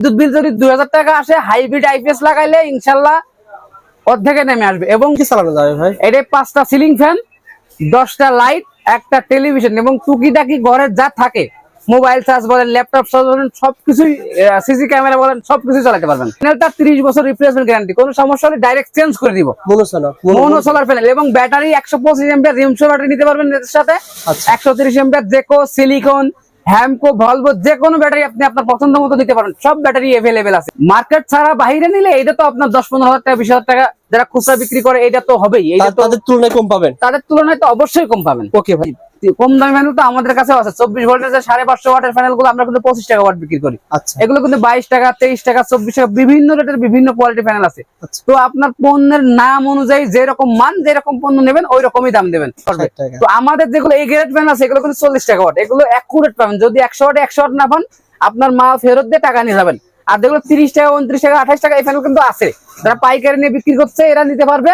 বিদ্যুৎ বিল যদি দুই হাজার টাকা আসে হাইব্রিড আইপিএস লাগাইলে ইনশাল্লাহ অর্ধেকে নেমে আসবে। এবং কি চালানো যাবে ভাই? এটা পাঁচটা সিলিং ফ্যান দশটা লাইট একটা টেলিভিশন এবং টুকিটাকি ঘরের যা থাকে মোবাইল চার্জ বলেন ল্যাপটপ চার্জ বলেন সবকিছুই সিসি ক্যামেরা বলেন সবকিছু চালাতে পারবেন। প্যানেলটা তিরিশ বছর রিপ্লেসমেন্ট গ্যারান্টি কোনো সমস্যা হলে ডাইরেক্ট চেঞ্জ করে দিব। মোনো সোলার প্যানেল এবং ব্যাটারি একশো পঁচিশ এমপিয়ার রিমশো ব্যাটারি নিতে পারবেন এর সাথে। আচ্ছা। একশো তিরিশ এমপিয়ার জেকো সিলিকন হ্যামকো ভলভো যে কোনো ব্যাটারি আপনি আপনার পছন্দ মতো নিতে পারেন সব ব্যাটারি এভেলেবেল আছে। মার্কেট ছাড়া বাইরে নিলে এটা তো আপনার দশ পনেরো হাজার টাকা বিশ হাজার টাকা যারা খুচরা বিক্রি করে এটা তো হবেই এটা তো তাদের তুলনায় কম পাবেন। তাদের তুলনায় তো অবশ্যই কম পাবেন। ওকে ভাই। কম দামি তো আমাদের কাছে আছে। চব্বিশ ভোল্টের সাড়ে পাঁচশো ওয়াটের প্যানেলগুলো আমরা কিন্তু পঁচিশ টাকা ওয়াট বিক্রি করি। আচ্ছা। এগুলো কিন্তু বাইশ টাকা তেইশ টাকা চব্বিশ টাকা বিভিন্ন রেটের বিভিন্ন কোয়ালিটি প্যানেল আছে। আচ্ছা। তো আপনার পণ্যের নাম অনুযায়ী যেরকম মান যেরকম পণ্য নেবেন ওই রকমই দাম দেবেন। তো আমাদের যেগুলো এই গ্রেড প্যানেল আছে এগুলো কিন্তু চল্লিশ টাকা ওয়াট এগুলো অ্যাকুরেট পাবেন। যদি একশো ওয়াট একশো ওয়াট না পান আপনার মাল ফেরত দিয়ে টাকা নিয়ে যাবেন। আর যেগুলো তিরিশ টাকা উনত্রিশ টাকা আঠাশ টাকা এই প্যানেল কিন্তু আছে। যারা পাইকারি নিয়ে বিক্রি করছে এরা নিতে পারবে।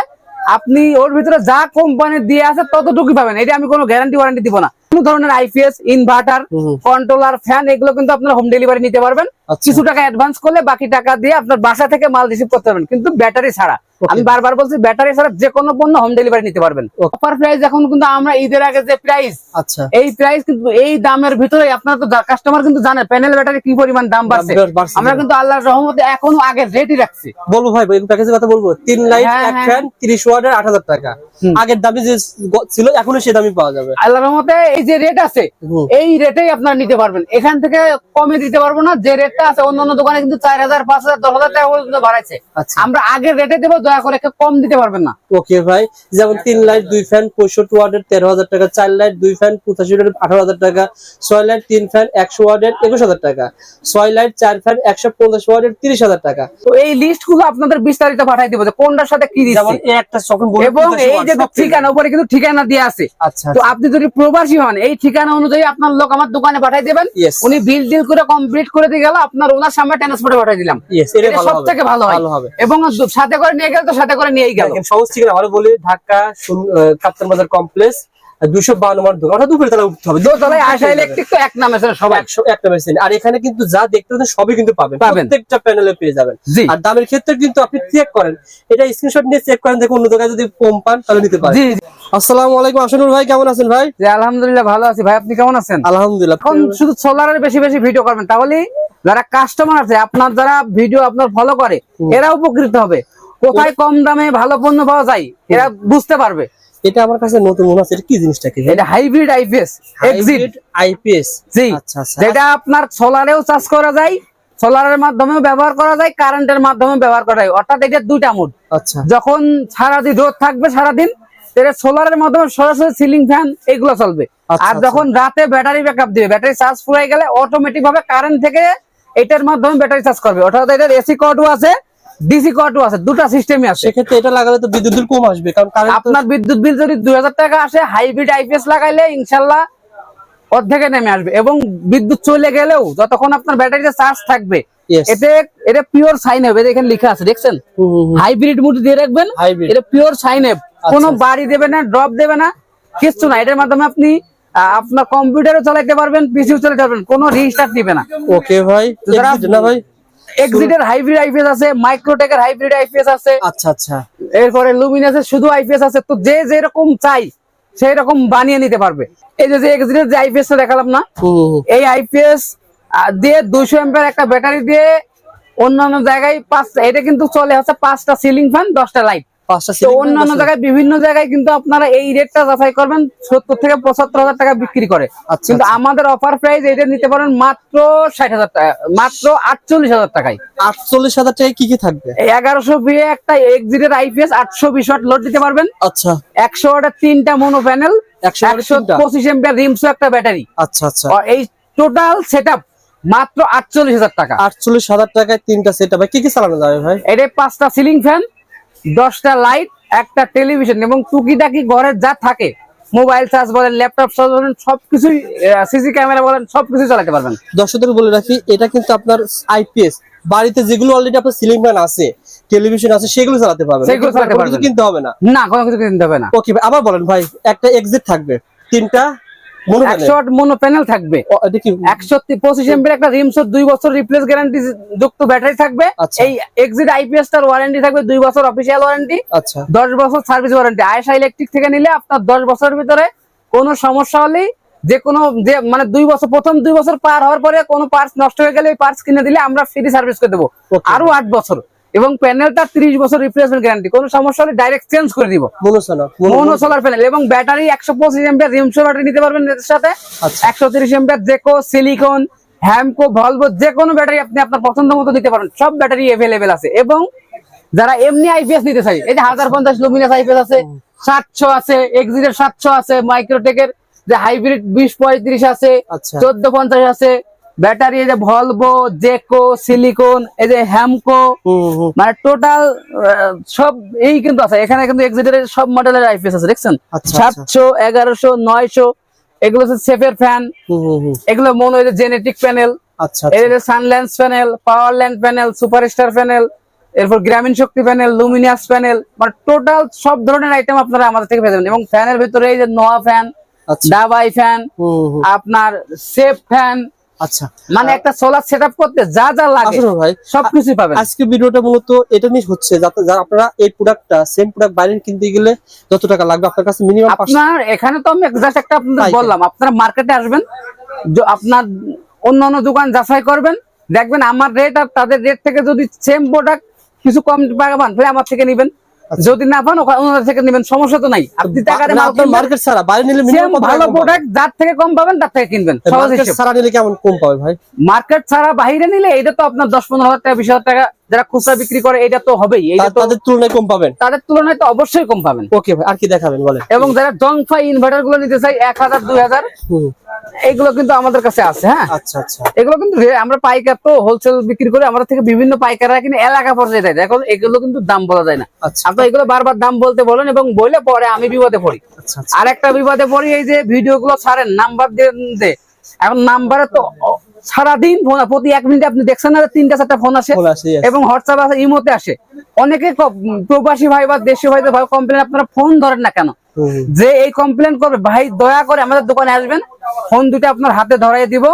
আপনি ওর ভিতরে যা কোম্পানি দিয়ে আছে ততটুকুই পাবেন। এটা আমি কোনো গ্যারান্টি ওয়ারেন্টি দিব না। কোন ধরনের আইপিএস ইনভার্টার কন্ট্রোলার ফ্যান এগুলো কিন্তু আপনার হোম ডেলিভারি নিতে পারবেন। আচ্ছা। কিছু টাকা অ্যাডভান্স করলে বাকি টাকা দিয়ে আপনার বাসা থেকে মাল রিসিভ করতে পারবেন। কিন্তু ব্যাটারি ছাড়া। আমি বারবার বলছি ব্যাটারি ছাড়া যে কোনো পণ্য হোম ডেলিভারি নিতে পারবেন। অফার প্রাইস এখন কিন্তু আমরা ঈদের আগে যে প্রাইস আচ্ছা। এই প্রাইস কিন্তু এই দামের ভিতরে আপনারা তো কাস্টমার কিন্তু জানে প্যানেল ব্যাটারি কি পরিমাণ দাম বাড়ছে। আমরা কিন্তু আল্লাহর রহমতে এখনও আগে রেটই রাখছি। বলব ভাই এই প্যাকেজের কথা বলব। তিন লাইট হ্যাঁ, এক। ফ্যান তিরিশ ওয়াটের আট হাজার টাকা। আগের দামে যে ছিল এখনও সে দামই পাওয়া যাবে। আল্লাহর রহমতে এই যে রেট আছে এই রেটেই আপনারা নিতে পারবেন। এখান থেকে কমে দিতে পারব না যে রেটটা আছে অন্যান্য দোকানে কিন্তু চার হাজার পাঁচ হাজার দশ হাজার টাকা পর্যন্ত বাড়াইছে। আচ্ছা। আমরা আগের রেটে দেবো দয়া করে কম দিতে পারবেন না। ওকে ভাই যেমন তিন লাইট দুই ফ্যান পঁয়ষট্টি ওয়ার্ডের তেরো হাজার টাকা চার লাইট দুই ফ্যান পঁচাশি ওয়ার্ডের আঠারো হাজার টাকা ছয় লাইট তিন ফ্যান একশো ওয়ার্ডের একুশ হাজার টাকা ছয় লাইট চার ফ্যান একশো পঞ্চাশ ওয়ার্ডের তিরিশ হাজার টাকা। তো এই লিস্টগুলো আপনাদের বিস্তারিত পাঠাই দিব যে কোনটার সাথে কি দিচ্ছে। এবং এই যে ঠিকানা উপরে কিন্তু ঠিকানা দিয়ে আছে। আচ্ছা তো আপনি যদি প্রবাসী হন এই ঠিকানা অনুযায়ী আপনার লোক আমার দোকানে পাঠাই দেবেন। উনি বিল ডিল করে কমপ্লিট করে দিয়ে গেল আপনার ওনার সামনে ট্রান্সপোর্টে পাঠাই দিলাম। সব থেকে ভালো ভালো হবে। এবং সাথে করে নিয়ে গেল তো সাথে করে নিয়েই গেল। সবুজ সহজ ঠিকানা। আরও বলি ঢাকা কাপ্তান বাজার কমপ্লেক্স দুশো বান্ন নম্বর দোকান অর্থাৎ দুপুরে তালা উঠতে হবে। দোতলায় আশা ইলেকট্রিক তো এক নামে স্যার সবাই। একশো একটা মেশিন আর এখানে কিন্তু যা দেখতে পাচ্ছেন সবই কিন্তু পাবেন। পাবেন। প্রত্যেকটা প্যানেলে পেয়ে যাবেন। আর দামের ক্ষেত্রে কিন্তু আপনি চেক করেন। এটা স্ক্রিনশট নিয়ে চেক করেন দেখুন অন্য দোকানে যদি কম পান তাহলে নিতে পারেন। জি জি। আসসালামু আলাইকুম আসানুর ভাই কেমন আছেন ভাই? আলহামদুলিল্লাহ ভালো আছি। ভাই আপনি কেমন আছেন? আলহামদুলিল্লাহ এখন শুধু সোলারের বেশি বেশি ভিডিও করবেন। তাহলে যারা কাস্টমার আছে আপনার যারা ভিডিও আপনার ফলো করে এরা উপকৃত হবে। কোথায় কম দামে ভালো পণ্য পাওয়া যায় এরা বুঝতে পারবে। এটা আমার কাছে নতুন মনে হচ্ছে কি জিনিসটা কি এটা হাইব্রিড আইপিএস এক্সিট আইপিএস জি। আচ্ছা আচ্ছা। যেটা আপনার সোলারেও চার্জ করা যায় সোলারের মাধ্যমেও ব্যবহার করা যায় কারেন্টের মাধ্যমে ব্যবহার করা যায়। অর্থাৎ এটা দুইটা মোড আচ্ছা। যখন সারাদিন রোদ থাকবে সারাদিন তাহলে সোলারের মাধ্যমে সরাসরি সিলিং ফ্যান এগুলো চলবে। আচ্ছা, আর আচ্ছা। যখন রাতে ব্যাটারি ব্যাকআপ দিবে ব্যাটারি চার্জ ফুরাই গেলে অটোমেটিক ভাবে কারেন্ট থেকে এটার মাধ্যমে ব্যাটারি চার্জ করবে। অর্থাৎ এটার এসি কটও আছে ডিসি কটও আছে দুটা সিস্টেমই আছে। সেক্ষেত্রে এটা লাগালে তো বিদ্যুৎ বিল কম আসবে কারণ কারেন্ট আপনার বিদ্যুৎ বিল যদি দুই হাজার টাকা আসে হাইব্রিড আইপিএস লাগাইলে ইনশাল্লাহ অর্ধেকে নেমে আসবে। এবং বিদ্যুৎ চলে গেলেও যতক্ষণ আপনার ব্যাটারিতে চার্জ থাকবে এতে এটা পিওর সাইন হবে এখানে লেখা আছে দেখছেন? হাইব্রিড মুড দিয়ে রাখবেন। এটা পিওর সাইন অ্যাপ কোনো আচ্ছা। বাড়ি দেবে না ড্রপ দেবে না কিচ্ছু না। এটার মাধ্যমে আপনি আপনার কম্পিউটারও চালাতে পারবেন পিসিও চালাতে পারবেন কোনো রিস্টার্ট দিবে না। ওকে ভাই ভাই। এক্সিটের হাইব্রিড আইপিএস আছে মাইক্রোটেকের হাইব্রিড আইপিএস আছে। আচ্ছা আচ্ছা। এরপরে লুমিনাসের শুধু আইপিএস আছে তো যে যেরকম চাই সেই রকম বানিয়ে নিতে পারবে। এই যে এক্সিটের যে আইপিএস দেখালাম না। এই আইপিএস দিয়ে দুইশো এম্পের একটা ব্যাটারি দিয়ে অন্যান্য জায়গায় পাঁচ এটা কিন্তু চলে হচ্ছে পাঁচটা সিলিং ফ্যান দশটা লাইট তো অন্যান্য। জায়গায় বিভিন্ন জায়গায় কিন্তু আপনারা এই রেটটা যাচাই করবেন সত্তর থেকে পঁচাত্তর হাজার টাকা বিক্রি করে। আচ্ছা, কিন্তু আচ্ছা। আমাদের অফার প্রাইস নিতে পারেন মাত্র ষাট হাজার টাকা মাত্র আটচল্লিশ হাজার টাকায়। আটচল্লিশ হাজার টাকায় কি কি থাকবে? এগারোশো বিয়ে একটা এক্সিটের আইপিএস আটশো বিশ ওয়াট লোড দিতে পারবেন। আচ্ছা। একশো ওয়াটের তিনটা মোনো প্যানেল 100 ওয়াটের একশো? পঁচিশ এম্পিয়ার রিমসো একটা ব্যাটারি আচ্ছা আচ্ছা। এই টোটাল সেট মাত্র আটচল্লিশ হাজার টাকা। আটচল্লিশ হাজার টাকায় তিনটা সেট কি কি চালানো যাবে ভাই? এটা পাঁচটা সিলিং ফ্যান দশটা লাইট একটা টেলিভিশন এবং টুকিটাকি ঘরের যা থাকে মোবাইল চার্জ বলেন ল্যাপটপ চার্জ বলেন সবকিছুই সিসি ক্যামেরা বলেন সবকিছু চালাতে পারবেন। দর্শকদের বলে রাখি এটা কিন্তু আপনার আইপিএস বাড়িতে যেগুলো অলরেডি আপনার সিলিং ফ্যান আছে টেলিভিশন আছে সেগুলো চালাতে পারবেন। সেগুলো চালাতে পারবেন। কিনতে হবে না। না কোনো কিছু কিনতে হবে না। ওকে আবার বলেন ভাই একটা এক্সিট থাকবে। তিনটা মনো প্যানেল থাকবে। একশো পঁচিশ এমপির একটা রিমস দুই বছর রিপ্লেস গ্যারান্টি যুক্ত ব্যাটারি থাকবে। আচ্ছা। এই এক্সিট আইপিএস টার ওয়ারেন্টি থাকবে দুই বছর অফিসিয়াল ওয়ারেন্টি আচ্ছা। দশ বছর সার্ভিস ওয়ারেন্টি আয়সা ইলেকট্রিক থেকে নিলে আপনার দশ বছরের ভিতরে কোনো সমস্যা হলেই যে কোনো যে মানে দুই বছর প্রথম দুই বছর পার হওয়ার পরে কোনো পার্টস নষ্ট হয়ে গেলে ওই পার্টস কিনে দিলে আমরা ফ্রি সার্ভিস করে দেবো। আরও আট বছর। এবং প্যানেলটা ত্রিশ বছর রিপ্লেসমেন্ট গ্যারান্টি কোনো সমস্যা হলে ডাইরেক্ট চেঞ্জ করে দিব। মোনো সোলার প্যানেল এবং ব্যাটারি একশো পঁচিশ এমপিয়ার রিমসো ব্যাটারি নিতে পারবেন এর সাথে। আচ্ছা। একশো তিরিশ এমপিয়ার জেকো সিলিকন হ্যামকো ভলভো যে কোনো ব্যাটারি আপনি আপনার পছন্দ মতো নিতে পারেন। সব ব্যাটারি অ্যাভেলেবেল আছে। এবং যারা এমনি আইপিএস নিতে চাই এই যে হাজার পঞ্চাশ লুমিনাস আইপিএস আছে সাতশো আছে এক্সিটের সাতশো আছে মাইক্রোটেকের যে হাইব্রিড বিশ পঁয়ত্রিশ আছে আচ্ছা। চোদ্দ পঞ্চাশ আছে ব্যাটারি এই যে ভলভো জেকো সিলিকন এই যে হ্যামকো মানে টোটাল সব এই কিন্তু আছে। এখানে কিন্তু এক্সিটের সব মডেলের আইপিএস আছে দেখছেন? আচ্ছা, সাতশো এগারোশো নয়শো এগুলো হচ্ছে সেফের ফ্যান এগুলো মনে হয় জেনেটিক প্যানেল আচ্ছা এই আচ্ছা Sunlance panel power land panel superstar panel এরপর Grameen Shakti panel luminous panel মানে টোটাল সব ধরনের আইটেম আপনারা আমাদের থেকে পেয়ে যাবেন। এবং ফ্যানের ভিতরে এই যে নোয়া ফ্যান আচ্ছা। ডাবাই ফ্যান আপনার সেফ ফ্যান আচ্ছা। মানে একটা সোলার সেট করতে যা যা লাগে ভাই সবকিছুই পাবেন। আজকে ভিডিওটা মূলত এটা নিয়ে হচ্ছে যাতে আপনারা এই প্রোডাক্টটা সেম প্রোডাক্ট বাইরে কিনতে গেলে যত টাকা লাগবে আপনার কাছে মিনিমাম আপনার এখানে তো আমি জাস্ট একটা আপনাদের বললাম আপনারা মার্কেটে আসবেন য- আপনার অন্য অন্য দোকান যাচাই করবেন দেখবেন আমার রেট আর তাদের রেট থেকে যদি সেম প্রোডাক্ট কিছু কম টাকা পান তাহলে আমার থেকে নিবেন। যদি না পান ওনার থেকে নেবেন সমস্যা তো নাই। আপনি টাকা দিয়ে মার্কেট ছাড়া বাইরে নিলে ভালো প্রোডাক্ট যার থেকে কম পাবেন তার থেকে কিনবেন। ছাড়া নিলে কেমন কম পাবে ভাই? মার্কেট ছাড়া বাইরে নিলে এটা তো আপনার দশ পনেরো হাজার টাকা বিশ হাজার টাকা যারা খুচরা বিক্রি করে এটা তো হবেই। তাদের তুলনায় কম পাবেন? তাদের তুলনায় তো অবশ্যই কম পাবেন। ওকে ভাই আর কি দেখাবেন বলেন। এবং যারা জংফাই ইনভার্টারগুলো নিতে চাই এক হাজার দুই হাজার এগুলো কিন্তু আমাদের কাছে আছে হ্যাঁ? আচ্ছা আচ্ছা। এগুলো কিন্তু আমরা পাইকার তো হোলসেল বিক্রি করে আমাদের থেকে বিভিন্ন পাইকাররা কিন্তু এলাকা পর্যায়ে দেয়। এখন এগুলো কিন্তু দাম বলা যায় না। আচ্ছা। আপনি এগুলো বারবার দাম বলতে বলেন এবং বলে পরে আমি বিপদে পড়ি। আচ্ছা আচ্ছা। আর একটা বিপদে পড়ি এই যে ভিডিও গুলো ছাড়েন নাম্বার দিয়ে এখন নাম্বারে তো সারাদিন ফোন প্রতি এক মিনিটে আপনি দেখছেন না তিনটা চারটা ফোন আসে আসে. এবং হোয়াটসঅ্যাপ আছে ইমোতে আসে। অনেকে প্রবাসী ভাই বা দেশীয় ভাইদের ভাই কমপ্লেন আপনারা ফোন ধরেন না কেন। যে এই কমপ্লেন করবে, ভাই দয়া করে আমাদের দোকানে আসবেন ফোন দুটো আপনার হাতে ধরাই দিব।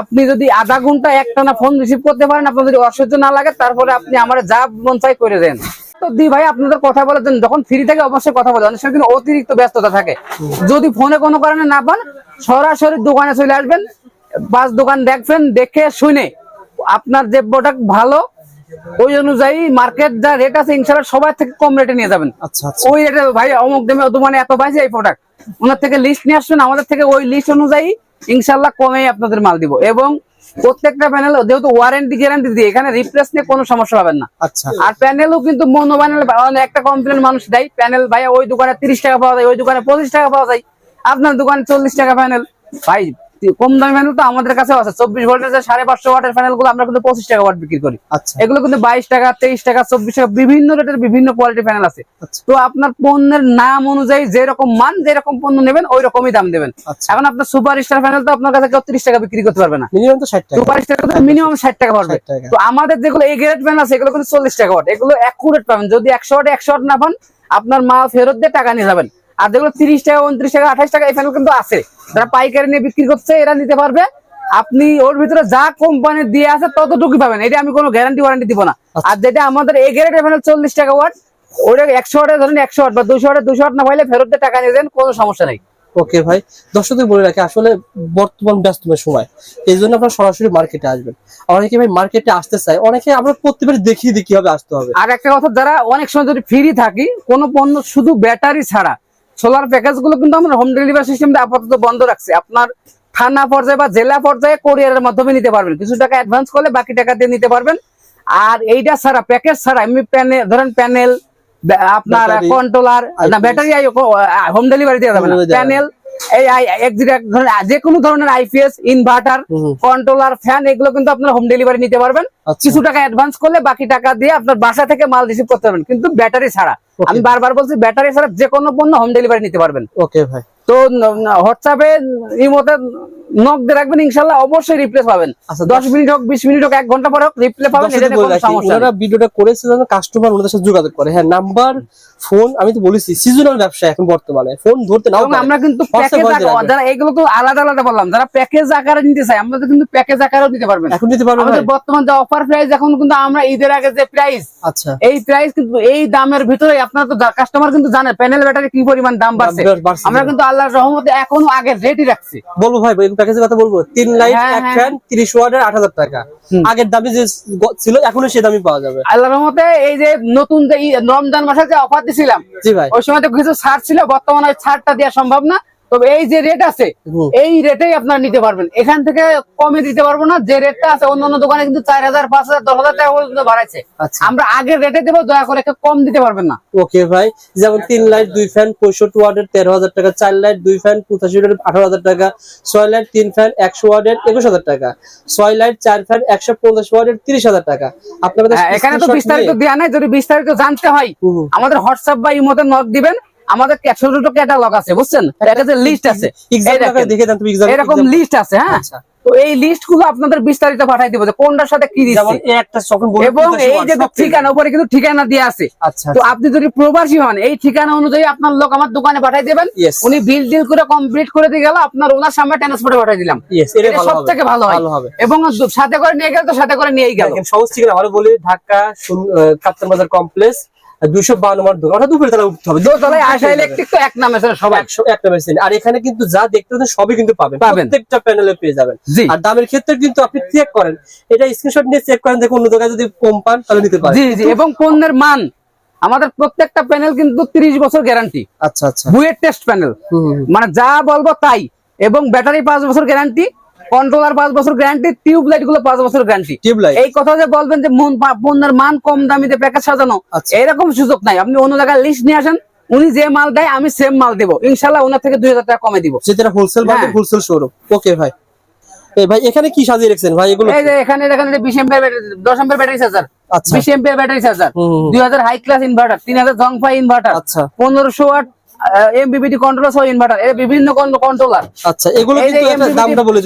আপনি যদি আধা ঘণ্টা একটানা ফোন রিসিভ করতে পারেন, আপনার যদি অসহ্য না লাগে, তারপরে আপনি আমার যা মন চাই করে দেন। তো দি ভাই, আপনাদের কথা বলার জন্য যখন ফ্রি থাকে অবশ্যই কথা বলে, অনেক সময় কিন্তু অতিরিক্ত ব্যস্ততা থাকে। যদি ফোনে কোনো কারণে না পান, সরাসরি দোকানে চলে আসবেন, বাস দোকান দেখবেন, দেখে শুনে আপনার যে প্রোডাক্ট ভালো ওই অনুযায়ী মার্কেট যা রেট আছে ইনশাল্লাহ সবার থেকে কম রেটে নিয়ে যাবেন। আচ্ছা আচ্ছা। ওই রেটে ভাই অমুক দামে দোকানে এত পাইছে এই প্রোডাক্ট ওনার থেকে লিস্ট নিয়ে আসবেন আমাদের থেকে ওই লিস্ট অনুযায়ী ইনশাল্লাহ কমে আপনাদের মাল দিব। এবং প্রত্যেকটা প্যানেল যেহেতু ওয়ারেন্টি গ্যারান্টি দিয়ে এখানে রিপ্লেস নিয়ে কোনো সমস্যা পাবেন না। আচ্ছা। আর প্যানেলও কিন্তু মনো প্যানেল একটা কমপ্লেন মানুষ দেয় প্যানেল ভাই ওই দোকানে তিরিশ টাকা পাওয়া যায় ওই দোকানে পঁচিশ টাকা পাওয়া যায় আপনার দোকানে চল্লিশ টাকা প্যানেল ভাই কম দামি প্যানেল তো আমাদের কাছেও আছে। চব্বিশ ভোল্টের যে সাড়ে পাঁচশো ওয়াটের প্যানেলগুলো আমরা কিন্তু পঁচিশ টাকা ওয়াট বিক্রি করি। আচ্ছা। এগুলো কিন্তু বাইশ টাকা তেইশ টাকা চব্বিশ টাকা বিভিন্ন রেটের বিভিন্ন কোয়ালিটি প্যানেল আছে। আচ্ছা। তো আপনার পণ্যের নাম অনুযায়ী যেরকম মান যেরকম পণ্য নেবেন ওই রকমই দাম দেবেন। আচ্ছা। এখন আপনার সুপার স্টার প্যানেল তো আপনার কাছে কেউ তিরিশ টাকা বিক্রি করতে পারবে না। মিনিমাম তো ষাট টাকা। সুপার স্টার মিনিমাম ষাট টাকা পড়বে তো আমাদের যেগুলো এই গ্রেড প্যান আছে এগুলো কিন্তু চল্লিশ টাকা ওয়াট এগুলো অ্যাকুরেট পাবেন। যদি একশো ওয়াট একশো ওয়াট না পান আপনার মাল ফেরত দিয়ে টাকা নিয়ে যাবেন। আর যেগুলো তিরিশ টাকা উনত্রিশ টাকা আঠাশ টাকা এই কিন্তু আছে। যারা পাইকারি নিয়ে বিক্রি করছে এরা নিতে পারবে। আপনি ওর ভিতরে যা কোম্পানি দিয়ে আছে ততটুকু পাবেন। এটা আমি কোনো গ্যারান্টি ওয়ারেন্টি দিব না। আর যেটা আমাদের এই গ্রেড প্যানেল চল্লিশ টাকা ওয়াট ওটা একশো ওয়াটে ধরেন একশো ওয়াট বা দুশো ওয়াটে দুশো ওয়াট না পাইলে ফেরত দিয়ে টাকা নিয়ে দেন কোনো সমস্যা নেই। ওকে ভাই। দর্শকদের বলে রাখি আসলে বর্তমান ব্যস্তমের সময় এই জন্য আপনার সরাসরি মার্কেটে আসবেন। অনেকে ভাই মার্কেটে আসতে চায় অনেকে আমরা প্রত্যেকবার দেখিয়ে দেখি কীভাবে আসতে হবে। আর একটা কথা যারা অনেক সময় যদি ফ্রি থাকি কোনো পণ্য শুধু ব্যাটারি ছাড়া সোলার প্যাকেজগুলো কিন্তু আমরা হোম ডেলিভারি সিস্টেম আপাতত বন্ধ রাখছি। আপনার থানা পর্যায়ে বা জেলা পর্যায়ে কোরিয়ারের মাধ্যমে নিতে পারবেন। কিছু টাকা অ্যাডভান্স করলে বাকি টাকা দিয়ে নিতে পারবেন। আর এইটা ছাড়া প্যাকেজ ছাড়া এমনি প্যানেল ধরেন প্যানেল আপনার কন্ট্রোলার না ব্যাটারি হোম ডেলিভারি দেওয়া যাবে না। প্যানেল যে কোনো ধরনের আইপিএস ইনভার্টার। কন্ট্রোলার ফ্যান এগুলো কিন্তু আপনার হোম ডেলিভারি নিতে পারবেন। আচ্ছা। কিছু টাকা অ্যাডভান্স করলে বাকি টাকা দিয়ে আপনার বাসা থেকে মাল রিসিভ করতে পারবেন। কিন্তু ব্যাটারি ছাড়া। আমি বারবার বলছি ব্যাটারি ছাড়া যে কোনো পণ্য হোম ডেলিভারি নিতে পারবেন। ওকে ভাই। তো হোয়াটসঅ্যাপে ইমোতে নক দিয়ে রাখবেন ইনশাল্লাহ অবশ্যই রিপ্লেস পাবেন। আচ্ছা, দশ মিনিট হোক বিশ মিনিট হোক এক ঘণ্টা পর হোক রিপ্লে পাবেন। ভিডিওটা করেছে কাস্টমার ওনাদের সাথে যোগাযোগ করে। হ্যাঁ নাম্বার ফোন আমি তো বলেছি সিজনাল ব্যবসা এখন বর্তমানে। ফোন ধরতে নাও আমরা কিন্তু যারা এগুলো তো আলাদা আলাদা বললাম যারা প্যাকেজ আকারে নিতে চাই আমরা তো কিন্তু প্যাকেজ আকারেও নিতে পারবেন এখন নিতে পারবে আমাদের বর্তমান যে অফার প্রাইস এখন কিন্তু আমরা ঈদের আগে যে প্রাইস আচ্ছা। এই প্রাইস কিন্তু এই দামের ভিতরে আপনারা তো কাস্টমার কিন্তু জানে প্যানেল ব্যাটারি কি পরিমাণ দাম বাড়ছে। আমরা কিন্তু আল্লাহর রহমতে এখনও আগে রেটই রাখছি। বলব ভাই এই প্যাকেজের কথা বলব? তিন লাইট হ্যাঁ, এক। ফ্যান তিরিশ ওয়াটের আট হাজার টাকা। আগের দামে যে ছিল এখনও সে দামই পাওয়া যাবে। আল্লাহর রহমতে এই যে নতুন যে রমজান মাসে যে অফার দিছিলাম। জি ভাই। ওই সময় তো কিছু ছাড় ছিল বর্তমানে ওই ছাড়টা দেওয়া সম্ভব না। তবে এই যে রেট আছে এই রেটেই আপনার নিতে পারবেন। এখান থেকে কমে দিতে পারব না। যে রেটটা আছে অন্যান্য দোকানে কিন্তু চার হাজার পাঁচ হাজার দশ হাজার টাকা পর্যন্ত বাড়াইছে। আচ্ছা। আমরা আগের রেটে দেবো দয়া করে কম দিতে পারবেন না। ওকে ভাই যেমন তিন লাইট দুই ফ্যান পঁয়ষট্টি ওয়ার্ডের তেরো হাজার টাকা চার লাইট দুই ফ্যান পঁচাশি ওয়াটের আঠারো হাজার টাকা ছয় লাইট তিন ফ্যান একশো ওয়াটের একুশ হাজার টাকা ছয় লাইট চার ফ্যান একশো পঞ্চাশ ওয়াটের তিরিশ হাজার টাকা। আপনারা হ্যাঁ, এখানে তো বিস্তারিত দেওয়া নাই যদি বিস্তারিত জানতে হয় আমাদের হোয়াটসঅ্যাপ বা ইমোতে নক দিবেন। আমাদের ছোট ক্যাটালগ আছে বুঝছেন? লিস্ট আছে। তুমি example- এরকম লিস্ট আছে হ্যাঁ? আচ্ছা। তো এই লিস্টগুলো আপনাদের বিস্তারিত পাঠাই দিব যে কোনটার সাথে কি এবং এই যে ঠিকানা উপরে কিন্তু ঠিকানা দিয়ে আছে। আচ্ছা তো আপনি যদি প্রবাসী হন এই ঠিকানা অনুযায়ী আপনার লোক আমার দোকানে পাঠাই দেবেন। উনি বিল ডিল করে কমপ্লিট করে দিয়ে গেল আপনার ওনার সামনে ট্রান্সপোর্টে পাঠাই দিলাম। সব থেকে ভালো হয়। হবে। এবং সাথে করে নিয়ে গেল তো সাথে করে নিয়েই গেল। সহজ ঠিকানা আরও বলি ঢাকা কাপ্তান বাজার কমপ্লেক্স দুইশো বান্ন নম্বর দোকান ওটা দুপুরে তারা উঠতে হবে। দোতলায় আশা ইলেকট্রিক তো এক নামে সবাই। একশো একটা মেশিন আর এখানে কিন্তু যা দেখতে পাচ্ছেন সবই কিন্তু পাবেন। পাবেন। প্রত্যেকটা প্যানেলে পেয়ে যাবেন। আর দামের ক্ষেত্রে কিন্তু আপনি চেক করেন। এটা স্ক্রিনশট নিয়ে চেক করেন দেখুন অন্য দোকানে যদি কম পান তাহলে নিতে পারেন। জি জি এবং পণ্যের মান। আমাদের প্রত্যেকটা প্যানেল কিন্তু তিরিশ বছর গ্যারান্টি আচ্ছা আচ্ছা। BUET test panel. মানে যা বলব তাই। এবং ব্যাটারি পাঁচ বছর গ্যারান্টি কন্ট্রোলার পাঁচ বছর গ্যারান্টি টিউব লাইটগুলো পাঁচ বছর গ্যারান্টি। এই কথা যে বলবেন যে মন পণ্যের মান কম দামিতে প্যাকেজ সাজানো আচ্ছা। এরকম সুযোগ নাই আপনি অন্য জায়গায় লিস্ট নিয়ে আসেন উনি যে মাল দেয় আমি সেম মাল দেবো ইনশাল্লাহ ওনার থেকে দুই হাজার টাকা কমে দিব যেটা হোলসেল। হোলসেল শোরুম ওকে ভাই এই ভাই এখানে কি সাজিয়ে রেখেছেন ভাই এগুলো এই যে এখানে দেখেন এটা বিশ এম্পের দশ এম্পের ব্যাটারি চার্জার আচ্ছা। বিশ এম্পের ব্যাটারি চার্জার হুম, হুম, হুম। দুই হাজার হাই ক্লাস ইনভার্টার তিন হাজার জংফাই ইনভার্টার আচ্ছা। পনেরোশো ওয়াট এমবিবিটি কন্ট্রোলার সহ ইনভার্টার এর বিভিন্ন কন্ট্রোলার আচ্ছা এগুলো কিন্তু একটা দামটা বলে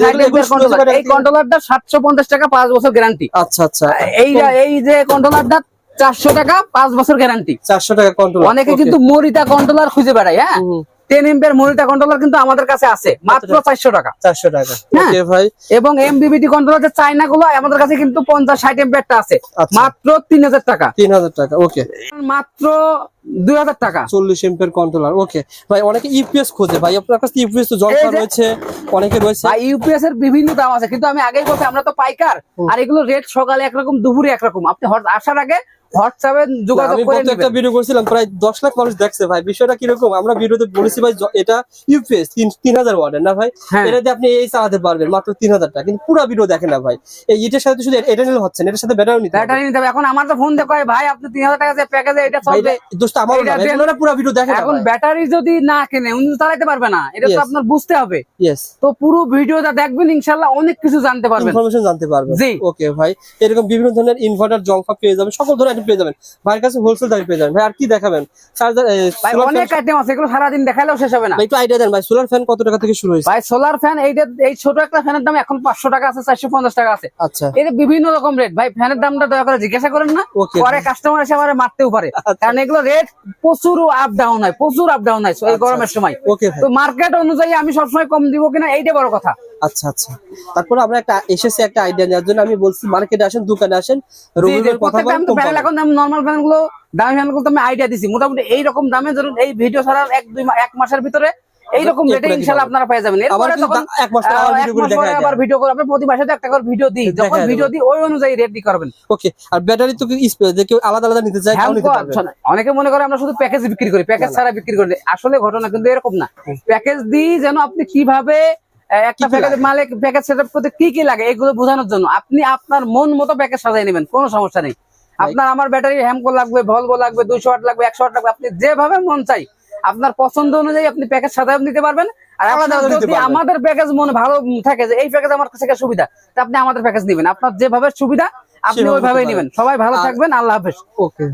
করে এই কন্ট্রোলারটা সাতশো পঞ্চাশ টাকা পাঁচ বছর গ্যারান্টি আচ্ছা আচ্ছা। এই এই যে কন্ট্রোলারটা চারশো টাকা পাঁচ বছর গ্যারান্টি চারশো টাকা কন্ট্রোল অনেকে কিন্তু মরিতা কন্ট্রোলার খুঁজে বেড়ায় হ্যাঁ। টেন এম্পের মরিতা কন্ট্রোলার কিন্তু আমাদের কাছে আছে মাত্র চারশো টাকা। চারশো টাকা। হ্যাঁ। ওকে ভাই। এবং এমবিবিটি কন্ট্রোলার যে চাইনা গুলো আমাদের কাছে কিন্তু পঞ্চাশ ষাট এম্পেরটা আছে আচ্ছা। মাত্র তিন হাজার টাকা। তিন হাজার টাকা ওকে মাত্র দুই হাজার টাকা। চল্লিশ এম্পের কন্ট্রোলার ওকে ভাই অনেকে ইউপিএস খোঁজে। ভাই আপনার কাছে ইউপিএস তো রয়েছে অনেকে রয়েছে। ভাই ইউপিএস এর বিভিন্ন দাম আছে কিন্তু আমি আগেই বলছি আমরা তো পাইকার। আর এগুলো রেট সকালে একরকম দুপুরে একরকম। আপনি আসার আগে হোয়াটসঅ্যাপে যোগাযোগ করে গত ভিডিও করছিলাম প্রায় দশ লাখ মানুষ দেখছে ভাই। বিষয়টা কীরকম? আমরা ভিডিওতে বলেছি ভাই এটা ইউপিএস তিন হাজার না ভাই? হ্যাঁ। আপনি এই চালাতে পারবেন মাত্র তিন হাজার টাকা। কিন্তু পুরো ভিডিও দেখে না ভাই। এই এটার সাথে শুধু এটা নিলে হচ্ছে না এটার সাথে ব্যাটারি নিতে ব্যাটারি নিতে এখন আমার তো ফোন দেখো ভাই আপনি তিন হাজার টাকা প্যাকেজে এটা চলবে এটা দোষটা না এটা ভাই, দেন- ওনারা পুরো ভিডিও দেখে এখন ব্যাটারি যদি না কেনে উনি চালাতে পারবে না। এটা তো আপনার বুঝতে হবে। তো পুরো ভিডিওটা দেখবেন অনেক কিছু জানতে পারবেন। ইনফরমেশন জানতে পারবেন। জি। ওকে ভাই। এরকম বিভিন্ন ধরনের ইনভার্টার জংফা পেয়ে যাবেন সকল ধরনের item পেয়ে যাবেন। ভাইয়ের কাছে হোলসেল দামে পেয়ে যাবেন। ভাই আর কি দেখাবেন? চার্জার ভাই অনেক আইটেম আছে এগুলো সারাদিন দেখালেও শেষ হবে না। একটু আইডিয়া দেন ভাই সোলার ফ্যান কত টাকা থেকে শুরু হয়েছে? ভাই সোলার ফ্যান এইটা এই ছোট একটা ফ্যানের দাম এখন পাঁচশো টাকা আছে চারশো পঞ্চাশ টাকা আছে। আচ্ছা। এর বিভিন্ন রকম রেট ভাই ফ্যানের দামটা দয়া করে জিজ্ঞাসা করেন না। পরে কাস্টমার এসে আবার মারতেও পারে। কারণ এগুলো রেট প্রচুর আপ ডাউন হয় প্রচুর আপ ডাউন হয় এই গরমের সময়। তো মার্কেট অনুযায়ী আমি সবসময় কম দিব কিনা এইটা বড় কথা। আচ্ছা আচ্ছা। তারপরে আমরা একটা এসেছি একটা আইডিয়া নেওয়ার জন্য। আমি বলছি মার্কেটে আসেন দোকানে আসেন রবিবার কথা বলেন। এখন নর্মাল প্যানেলগুলো দামি প্যানেলগুলো আমি আইডিয়া দিছি। মোটামুটি এইরকম দামে ধরুন এই ভিডিও ছাড়ার এক দুই এক মাসের ভিতরে এইরকম রেটে দিতে আপনারা পেয়ে যাবেন। আবার এরপরে কিন্তু তখন দা- এক মাস পর আবার আহ, ভিডিও এক করে মাস পরে আবার ভিডিও করে আপনি প্রতি মাসে তো একটা করে ভিডিও দিই। যখন ভিডিও। দিই ওই অনুযায়ী রেট করবেন। ওকে আর ব্যাটারি তো স্পেস যে কেউ আলাদা আলাদা নিতে চায় তাও হ্যাঁ, নিতে পারবে অনেকে মনে করে আমরা শুধু প্যাকেজ বিক্রি করি প্যাকেজ ছাড়া বিক্রি করি। আসলে ঘটনা কিন্তু এরকম না। প্যাকেজ দিই যেন আপনি কীভাবে একটা প্যাকেজ? মালিক প্যাকেজ সেটআপ করতে কি কি লাগে? এগুলো বোঝানোর জন্য। আপনি আপনার মন মতো প্যাকেজ সাজাই নেবেন কোনো সমস্যা নেই। আপনার আমার ব্যাটারি হ্যামকো লাগবে ভলভো লাগবে দুইশো ওয়াট লাগবে একশো ওয়াট লাগবে আপনি যেভাবে মন চাই আপনার পছন্দ অনুযায়ী আপনি প্যাকেজ সাজায় নিতে পারবেন। আর যদি আমাদের প্যাকেজ মনে ভালো থাকে যে এই প্যাকেজ আমার কাছে সুবিধা তা আপনি আমাদের প্যাকেজ নেবেন। আপনার যেভাবে সুবিধা আপনি ওইভাবেই নেবেন। সবাই ভালো থাকবেন আল্লাহ হাফেজ। ওকে